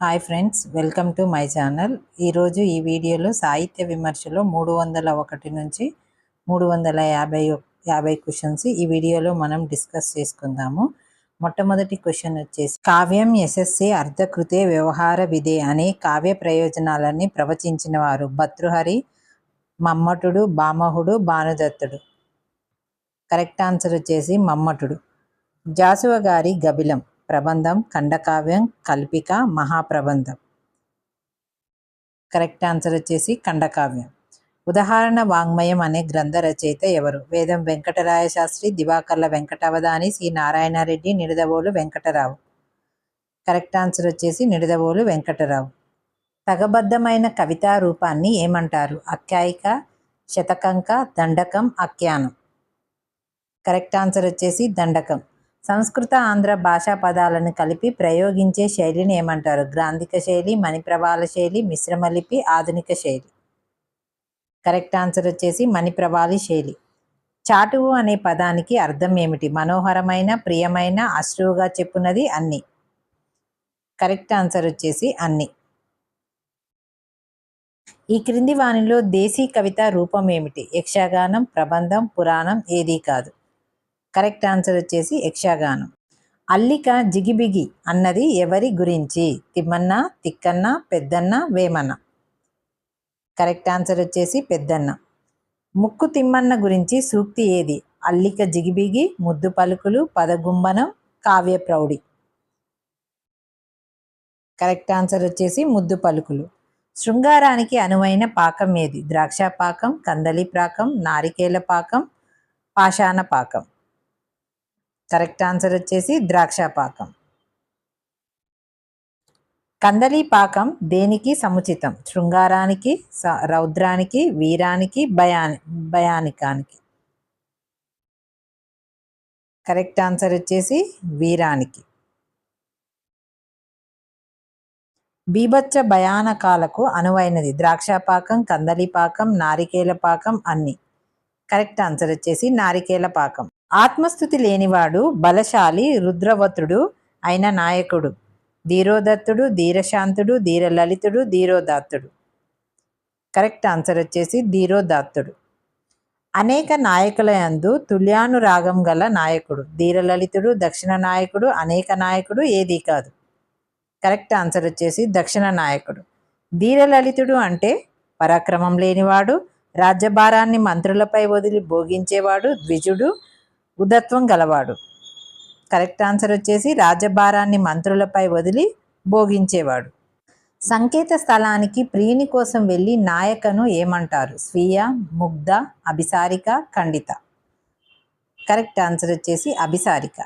Hi friends welcome to my channel. ఈరోజు ఈ వీడియోలో సాహిత్య విమర్శలో మూడు వందల ఒకటి నుంచి మూడు వందల యాభై యాభై క్వశ్చన్స్ ఈ వీడియోలో మనం డిస్కస్ చేసుకుందాము. మొట్టమొదటి క్వశ్చన్ వచ్చేసి కావ్యం ఎస్ఎస్సి అర్ధకృతే వ్యవహార విధే అని కావ్య ప్రయోజనాలన్నీ ప్రవచించిన వారు భర్తృహరి మమ్మటుడు బామహుడు భానుదత్తుడు. కరెక్ట్ ఆన్సర్ వచ్చేసి మమ్మటుడు. జాసువ గారి గబిలం. ప్రబంధం ఖండకావ్యం కల్పిక మహాప్రబంధం. కరెక్ట్ ఆన్సర్ వచ్చేసి ఖండకావ్యం. ఉదాహరణ వాంగ్మయం అనే గ్రంథ రచయిత ఎవరు? Vedam Venkataraya Sastri Divakarla Venkatavadhani C. Narayanareddy Nidadavolu Venkatarao. Correct answer వచ్చేసి నిడదవోలు వెంకటరావు. తగబద్ధమైన కవితా రూపాన్ని ఏమంటారు? అఖ్యాయిక శతకంక దండకం అఖ్యానం. కరెక్ట్ ఆన్సర్ వచ్చేసి దండకం. సంస్కృత ఆంధ్ర భాషా పదాలను కలిపి ప్రయోగించే శైలిని ఏమంటారు? గ్రాంధిక శైలి మణిప్రవాల శైలి మిశ్రమ లిపి ఆధునిక శైలి. కరెక్ట్ ఆన్సర్ వచ్చేసి మణిప్రవాలి శైలి. చాటువు అనే పదానికి అర్థం ఏమిటి? మనోహరమైన ప్రియమైన అశ్రువుగా చెప్పున్నది అన్ని. కరెక్ట్ ఆన్సర్ వచ్చేసి అన్ని. ఈ క్రింది వానిలో దేశీ కవిత రూపం ఏమిటి? యక్షగానం ప్రబంధం పురాణం ఏదీ కాదు. కరెక్ట్ ఆన్సర్ వచ్చేసి యక్షగానం. అల్లిక జిగిబిగి అన్నది ఎవరి గురించి? తిమ్మన్న తిక్కన్న పెద్దన్న వేమన్న. కరెక్ట్ ఆన్సర్ వచ్చేసి పెద్దన్న. ముక్కు తిమ్మన్న గురించి సూక్తి ఏది? అల్లిక జిగిబిగి ముద్దు పలుకులు పదగుంబనం కావ్య ప్రౌఢి. కరెక్ట్ ఆన్సర్ వచ్చేసి ముద్దు పలుకులు. శృంగారానికి అనువైన పాకం ఏది? ద్రాక్ష పాకం కందలి పాకం నారికేల పాకం పాషాణ పాకం. కరెక్ట్ ఆన్సర్ వచ్చేసి ద్రాక్ష పాకం. కందలి పాకం దేనికి సముచితం? శృంగారానికి రౌద్రానికి వీరానికి భయాని భయానికానికి. కరెక్ట్ ఆన్సర్ వచ్చేసి వీరానికి. బీభత్స భయానకాలకు అనువైనది. ద్రాక్షపాకం కందలిపాకం నారికేల పాకం అన్ని. కరెక్ట్ ఆన్సర్ వచ్చేసి నారికేల పాకం. ఆత్మస్థుతి లేనివాడు బలశాలి రుద్రవతుడు అయిన నాయకుడు. ధీరోదత్తుడు ధీరశాంతుడు ధీరలలితుడు ధీరోదాత్తుడు. కరెక్ట్ ఆన్సర్ వచ్చేసి ధీరోదాత్తుడు. అనేక నాయకుల యందు తుల్యానురాగం గల నాయకుడు. ధీరలలితుడు దక్షిణ నాయకుడు అనేక నాయకుడు ఏదీ కాదు. కరెక్ట్ ఆన్సర్ వచ్చేసి దక్షిణ నాయకుడు. ధీరలలితుడు అంటే పరాక్రమం లేనివాడు రాజ్యభారాన్ని మంత్రులపై వదిలి భోగించేవాడు ద్విజుడు ఉదత్వం గలవాడు. కరెక్ట్ ఆన్సర్ వచ్చేసి రాజభారాన్ని మంత్రులపై వదిలి భోగించేవాడు. సంకేత స్థలానికి ప్రియుని కోసం వెళ్ళి నాయకను ఏమంటారు? స్వీయ ముగ్ధ అభిసారిక ఖండిత. కరెక్ట్ ఆన్సర్ వచ్చేసి అభిసారిక.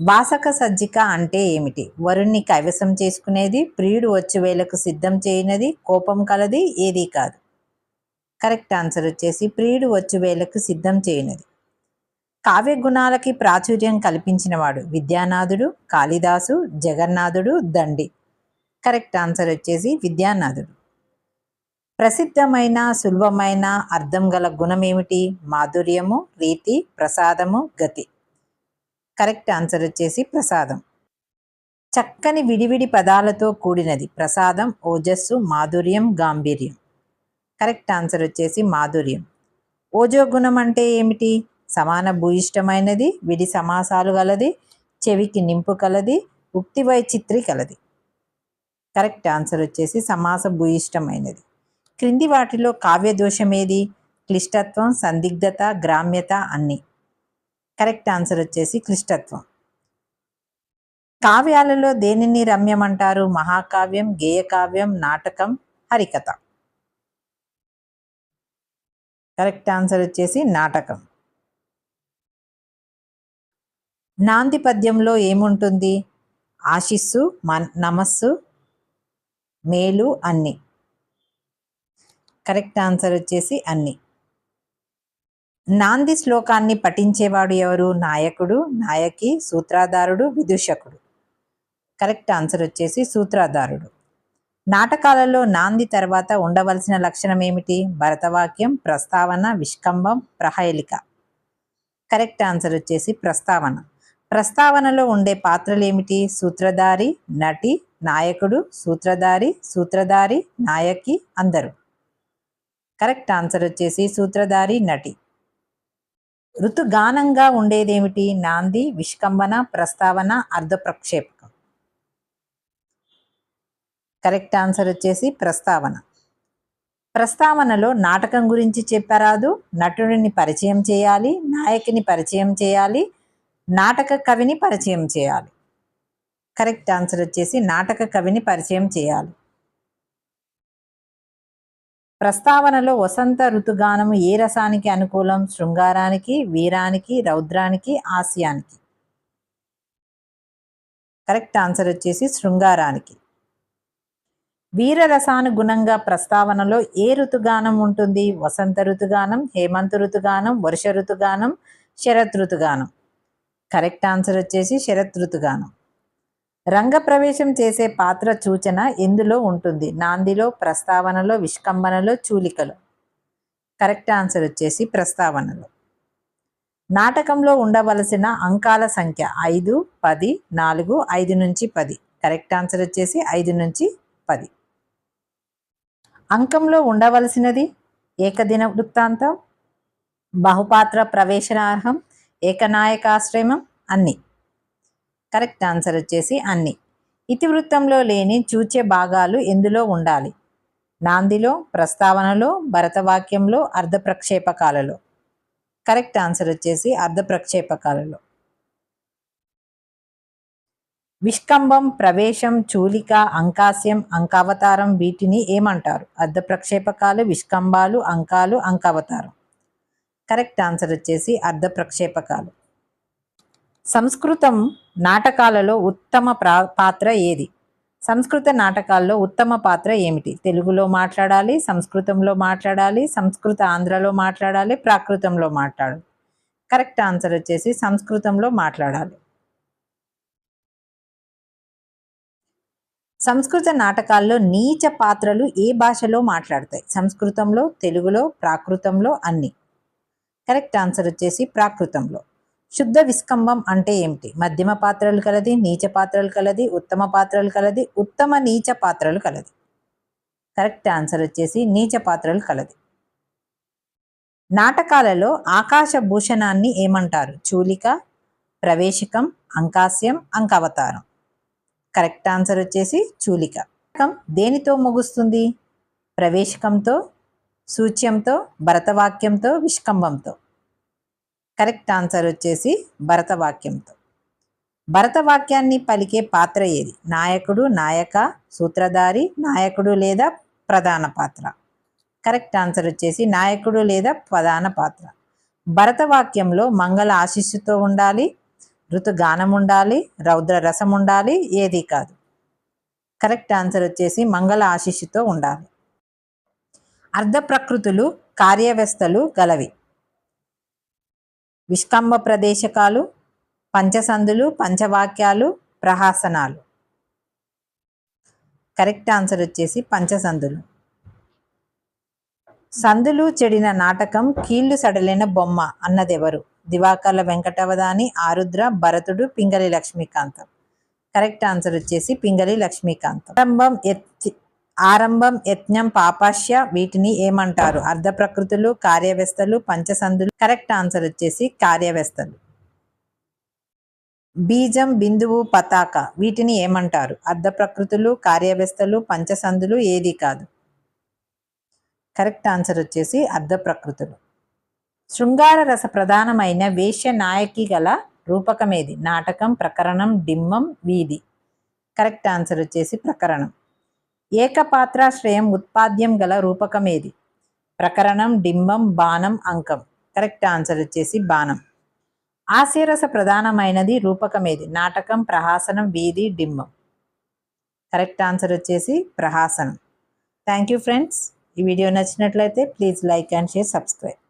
వాసక సజ్జిక అంటే ఏమిటి? వరుణ్ణి కైవసం చేసుకునేది ప్రియుడు వచ్చి వేలకు సిద్ధం చేయనది కోపం కలది ఏదీ కాదు. కరెక్ట్ ఆన్సర్ వచ్చేసి ప్రియుడు వచ్చి వేలకు సిద్ధం చేయనది. కావ్య గుణాలకి ప్రాచుర్యం కల్పించినవాడు విద్యానాథుడు కాళిదాసు జగన్నాథుడు దండి. కరెక్ట్ ఆన్సర్ వచ్చేసి విద్యానాథుడు. ప్రసిద్ధమైన సులభమైన అర్థం గల గుణం ఏమిటి? మాధుర్యము రీతి ప్రసాదము గతి. కరెక్ట్ ఆన్సర్ వచ్చేసి ప్రసాదం. చక్కని విడివిడి పదాలతో కూడినది. ప్రసాదం ఓజస్సు మాధుర్యం గాంభీర్యం. కరెక్ట్ ఆన్సర్ వచ్చేసి మాధుర్యం. ఓజో గుణం అంటే ఏమిటి? సమాన భూయిష్టమైనది విడి సమాసాలు గలది చెవికి నింపు కలది ఉక్తి వైచిత్రి కలది. కరెక్ట్ ఆన్సర్ వచ్చేసి సమాస భూయిష్టమైనది. క్రింది వాటిలో కావ్య దోషం ఏది క్లిష్టత్వం సందిగ్ధత గ్రామ్యత అన్ని. కరెక్ట్ ఆన్సర్ వచ్చేసి క్లిష్టత్వం. కావ్యాలలో దేనిని రమ్యమంటారు? మహాకావ్యం గేయకావ్యం నాటకం హరికథ. కరెక్ట్ ఆన్సర్ వచ్చేసి నాటకం. నాంది పద్యంలో ఏముంటుంది? ఆశిస్సు మన్ నమస్సు మేలు అన్ని. కరెక్ట్ ఆన్సర్ వచ్చేసి అన్ని. నాంది శ్లోకాన్ని పఠించేవాడు ఎవరు? నాయకుడు నాయకి సూత్రాధారుడు విదూషకుడు. కరెక్ట్ ఆన్సర్ వచ్చేసి సూత్రాధారుడు. నాటకాలలో నాంది తర్వాత ఉండవలసిన లక్షణం ఏమిటి? భరతవాక్యం ప్రస్తావన విష్కంభం ప్రహేళిక కరెక్ట్ ఆన్సర్ వచ్చేసి ప్రస్తావన. ప్రస్తావనలో ఉండే పాత్రలు ఏమిటి సూత్రధారి నటి నాయకుడు సూత్రధారి సూత్రధారి నాయకి అందరు. కరెక్ట్ ఆన్సర్ వచ్చేసి సూత్రధారి నటి. ఋతుగానంగా ఉండేదేమిటి? నాంది విష్కంబన ప్రస్తావన అర్ధప్రక్షేపకం. కరెక్ట్ ఆన్సర్ వచ్చేసి ప్రస్తావన. ప్రస్తావనలో నాటకం గురించి చెప్పరాదు. నటుడిని పరిచయం చేయాలి నాయకుని పరిచయం చేయాలి నాటక కవిని పరిచయం చేయాలి. కరెక్ట్ ఆన్సర్ వచ్చేసి నాటక కవిని పరిచయం చేయాలి. ప్రస్తావనలో వసంత ఋతుగానము ఏ రసానికి అనుకూలం? శృంగారానికి వీరానికి రౌద్రానికి ఆశయానికి కరెక్ట్ ఆన్సర్ వచ్చేసి శృంగారానికి. వీర రసానుగుణంగా ప్రస్తావనలో ఏ ఋతుగానం ఉంటుంది? వసంత ఋతుగానం హేమంత ఋతుగానం వర్ష ఋతుగానం శరత్ ఋతుగానం. కరెక్ట్ ఆన్సర్ వచ్చేసి శరత్ ఋతుగానం. రంగప్రవేశం చేసే పాత్ర సూచన ఎందులో ఉంటుంది? నాందిలో ప్రస్తావనలో విష్కంబనలో చూలికలో. కరెక్ట్ ఆన్సర్ వచ్చేసి ప్రస్తావనలో. నాటకంలో ఉండవలసిన అంకాల సంఖ్య ఐదు పది నాలుగు ఐదు నుంచి పది. కరెక్ట్ ఆన్సర్ వచ్చేసి ఐదు నుంచి పది. అంకంలో ఉండవలసినది ఏకదిన వృత్తాంతం బహుపాత్ర ప్రవేశనార్హం ఏకనాయకాశ్రమం అన్నీ. కరెక్ట్ ఆన్సర్ వచ్చేసి అన్ని. ఇతివృత్తంలో లేని చూచే భాగాలు ఎందులో ఉండాలి? నాందిలో ప్రస్తావనలో భరతవాక్యంలో అర్ధప్రక్షేపకాలలో. కరెక్ట్ ఆన్సర్ వచ్చేసి అర్ధప్రక్షేపకాలలో. విష్కంబం ప్రవేశం చూలిక అంకాస్యం అంకావతారం వీటిని ఏమంటారు? అర్ధప్రక్షేపకాలు విష్కంబాలు అంకాలు అంకావతారం. కరెక్ట్ ఆన్సర్ వచ్చేసి అర్ధప్రక్షేపకాలు సంస్కృతం నాటకాలలో ఉత్తమ పాత్ర ఏది? సంస్కృత నాటకాల్లో ఉత్తమ పాత్ర ఏమిటి? తెలుగులో మాట్లాడాలి సంస్కృతంలో మాట్లాడాలి సంస్కృత ఆంధ్రలో మాట్లాడాలి ప్రాకృతంలో మాట్లాడాలి. కరెక్ట్ ఆన్సర్ వచ్చేసి సంస్కృతంలో మాట్లాడాలి. సంస్కృత నాటకాల్లో నీచ పాత్రలు ఏ భాషలో మాట్లాడతాయి? సంస్కృతంలో తెలుగులో ప్రాకృతంలో అన్నీ. కరెక్ట్ ఆన్సర్ వచ్చేసి ప్రాకృతంలో. శుద్ధ విస్కంభం అంటే ఏమిటి? మధ్యమ పాత్రలు కలది నీచ పాత్రలు కలది ఉత్తమ పాత్రలు కలది ఉత్తమ నీచ పాత్రలు కలది. కరెక్ట్ ఆన్సర్ వచ్చేసి నీచ పాత్రలు కలది. నాటకాలలో ఆకాశ భూషణాన్ని ఏమంటారు? చూలిక ప్రవేశికం అంకాస్యం అంకవతారం. కరెక్ట్ ఆన్సర్ వచ్చేసి చూలిక. దేనితో ముగుస్తుంది? ప్రవేశికంతో సూచ్యంతో భరతవాక్యంతో విష్కంభంతో. కరెక్ట్ ఆన్సర్ వచ్చేసి భరతవాక్యంతో. భరతవాక్యాన్ని పలికే పాత్ర ఏది? నాయకుడు నాయక సూత్రధారి నాయకుడు లేదా ప్రధాన పాత్ర? కరెక్ట్ ఆన్సర్ వచ్చేసి నాయకుడు లేదా ప్రధాన పాత్ర. భరతవాక్యంలో మంగళ ఆశీస్సుతో ఉండాలి ఋతుగానం ఉండాలి రౌద్ర రసం ఉండాలి ఏది కాదు. కరెక్ట్ ఆన్సర్ వచ్చేసి మంగళ ఆశీస్సుతో ఉండాలి. అర్ధ ప్రకృతులు కార్యవ్యవస్థలు గలవి. విష్కంభ ప్రదేశకాలు పంచసందులు పంచవాక్యాలు ప్రహాసనాలు. కరెక్ట్ ఆన్సర్ వచ్చేసి పంచసందులు సందులు చెడిన నాటకం కీళ్ళు సడలిన బొమ్మ అన్నదెవరు? దివాకర్ల వెంకటవదాని ఆరుద్ర భరతుడు పింగళి లక్ష్మీకాంతం. కరెక్ట్ ఆన్సర్ వచ్చేసి పింగళి లక్ష్మీకాంతం. ఆరంభం ఆరంభం యజ్ఞం పాపాశ్య వీటిని ఏమంటారు? అర్ధ ప్రకృతులు కార్యవ్యవస్థలు పంచసందులు కరెక్ట్ ఆన్సర్ వచ్చేసి కార్యవ్యవస్థలు బీజం బిందువు పతాక వీటిని ఏమంటారు? అర్ధ ప్రకృతులు కార్యవ్యవస్థలు పంచసందులు ఏది కాదు? కరెక్ట్ ఆన్సర్ వచ్చేసి అర్ధ ప్రకృతులు. శృంగార రస ప్రధానమైన వేష్య నాయకి గల రూపకమేది? నాటకం ప్రకరణం డిమ్మం వీధి. కరెక్ట్ ఆన్సర్ వచ్చేసి ప్రకరణం. ఏకపాత్రాశ్రయం ఉత్పాద్యం గల రూపకమేది? ప్రకరణం డింబం బాణం అంకం. కరెక్ట్ ఆన్సర్ వచ్చేసి బాణం. ఆశీరస ప్రధానమైనది రూపకం ఏది నాటకం ప్రహాసనం వీధి డింబం. కరెక్ట్ ఆన్సర్ వచ్చేసి ప్రహాసనం. Thank you friends. ఈ వీడియో నచ్చినట్లయితే please like and share subscribe.